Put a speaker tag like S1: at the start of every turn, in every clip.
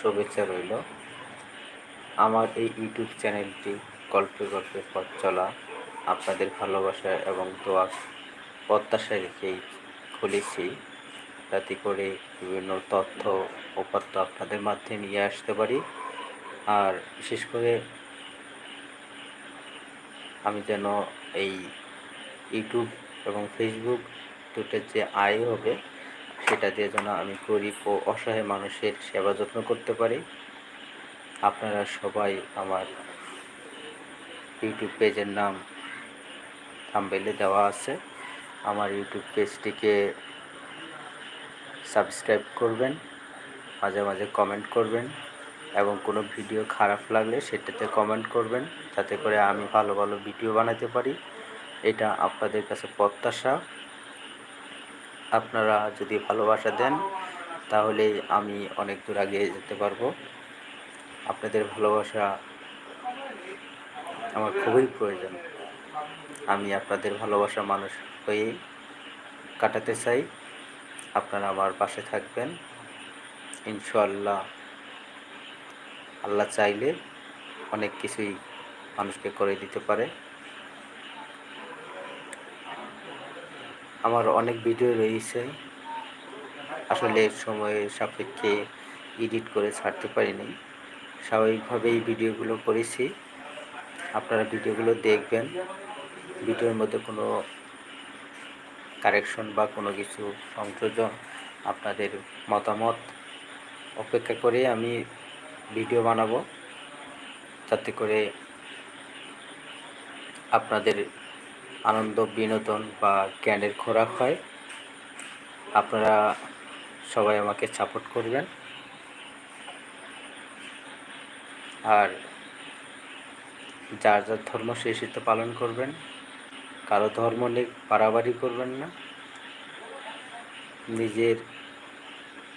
S1: শুভেচ্ছা রইল। আমার এই ইউটিউব চ্যানেলটি গল্পে গল্পে পথ চলা, আপনাদের ভালোবাসা এবং দোয়া, প্রত্যাশা রেখেই খুলেছি। যাতে করে বিভিন্ন তথ্য উপাত্ত আপনাদের মাধ্যমে নিয়ে আসতে পারি। আর বিশেষ করে আমি যেন এই ইউটিউব এবং ফেসবুক দুটোর যে আয় হবে সেটা দিয়ে যেন আমি গরিব ও অসহায় মানুষের সেবা যত্ন করতে পারি। আপনারা সবাই আমার ইউটিউব পেজের নাম থাম্বেলে দেওয়া আছে। আমার ইউটিউব পেজটিকে সাবস্ক্রাইব করবেন, মাঝে মাঝে কমেন্ট করবেন এবং কোনো ভিডিও খারাপ লাগলে সেটাতে কমেন্ট করবেন যাতে করে আমি ভালো ভালো ভিডিও বানাতে পারি। এটা আপনাদের কাছে প্রত্যাশা। আপনারা যদি ভালোবাসা দেন, তাহলে আমি অনেক দূর আগে যেতে পারব। আপনাদের ভালোবাসা আমার খুবই প্রয়োজন। আমি আপনাদের ভালোবাসা মানুষ হয়ে কাটাতে চাই। আপনারা আমার পাশে থাকবেন। ইনশাল্লাহ আল্লাহ চাইলে অনেক কিছুই মানুষকে করে দিতে পারে। আমার অনেক ভিডিও রয়েছে। আসলে সময়ের সাপেক্ষে এডিট করে ছাড়তে পারিনি। স্বাভাবিকভাবে এই ভিডিওগুলো করেছি। আপনারা ভিডিওগুলো দেখবেন। ভিডিওর মধ্যে কোনো কারেকশন বা কোনো কিছু সংযোজন আপনাদের মতামত অপেক্ষা করে আমি ভিডিও বানাবো। যাতে করে আপনাদের আনন্দ, বিনোদন বা জ্ঞানের খোরাক হয়, আপনারা সবাই আমাকে সাপোর্ট করবেন। আর যার যার ধর্ম সেই শীত পালন করবেন, কারও ধর্ম নিয়ে বাড়াবাড়ি করবেন না। নিজের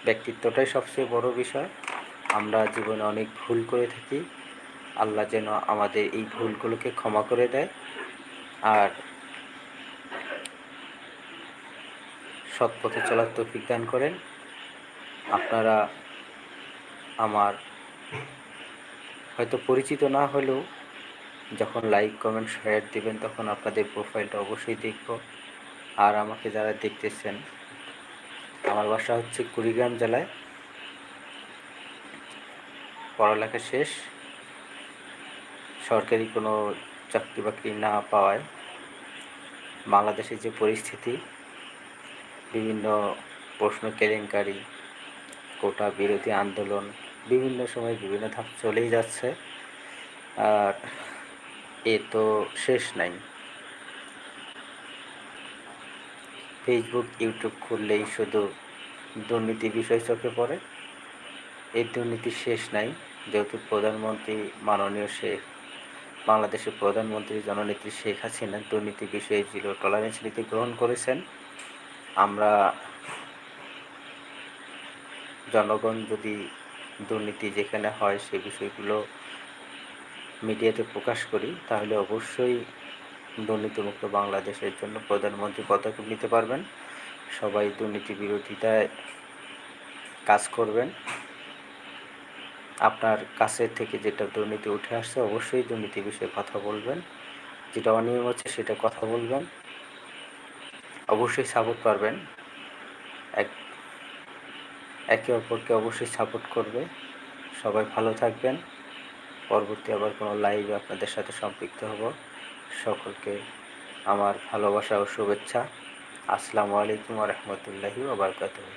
S1: ব্যক্তিত্বটাই সবচেয়ে বড় বিষয়। আমরা জীবনে অনেক ভুল করে থাকি। আল্লাহ যেন আমাদের এই ভুলগুলোকে ক্ষমা করে দেয়। আর সৎ পথে চলার তৌফিক দান করেন। আপনারা আমার হয়তো পরিচিত না হলেও যখন লাইক কমেন্ট শেয়ার দিবেন, তখন আপনাদের প্রোফাইলটা অবশ্যই দেখব। আর আমাকে যারা দেখতেছেন, আমার বাসা হচ্ছে কুড়িগ্রাম জেলায়। পড়ালেখা শেষ। সরকারি কোনো চাকরি বাকরি না পাওয়ায় বাংলাদেশের যে পরিস্থিতি বিভিন্ন প্রশ্ন কেলেঙ্কারি, কোটা বিরোধী আন্দোলন, বিভিন্ন সময় বিভিন্ন ধাপ চলেই যাচ্ছে। আর এ তো শেষ নাই। ফেসবুক ইউটিউব খুললেই শুধু দুর্নীতি বিষয় চোখে পড়ে। এই দুর্নীতি শেষ নাই। যেহেতু প্রধানমন্ত্রী মাননীয় শেখ, বাংলাদেশের প্রধানমন্ত্রী জননেত্রী শেখ হাসিনা দুর্নীতি বিষয়ে জিরো টলারেন্স নীতি গ্রহণ করেছেন। আমরা জনগণ যদি দুর্নীতি যেখানে হয় সে বিষয়গুলো মিডিয়াতে প্রকাশ করি, তাহলে অবশ্যই দুর্নীতিমুক্ত বাংলাদেশের জন্য প্রধানমন্ত্রী পদক্ষেপ নিতে পারবেন। সবাই দুর্নীতি বিরোধিতায় কাজ করবেন। আপনার কাছের থেকে যেটা দুর্নীতি উঠে আসছে, অবশ্যই দুর্নীতি বিষয়ে কথা বলবেন। যেটা অনিয়ম হচ্ছে সেটা কথা বলবেন। অবশ্যই সাপোর্ট পারবেন এক, একে অপরকে অবশ্যই সাপোর্ট করবে। সবাই ভালো থাকবেন। পরবর্তী আবার কোনো লাইভে আপনাদের সাথে সম্পৃক্ত হব। সকলকে আমার ভালোবাসা ও শুভেচ্ছা। আসসালামু আলাইকুম রহমতুল্লাহি ওবরকাতুহ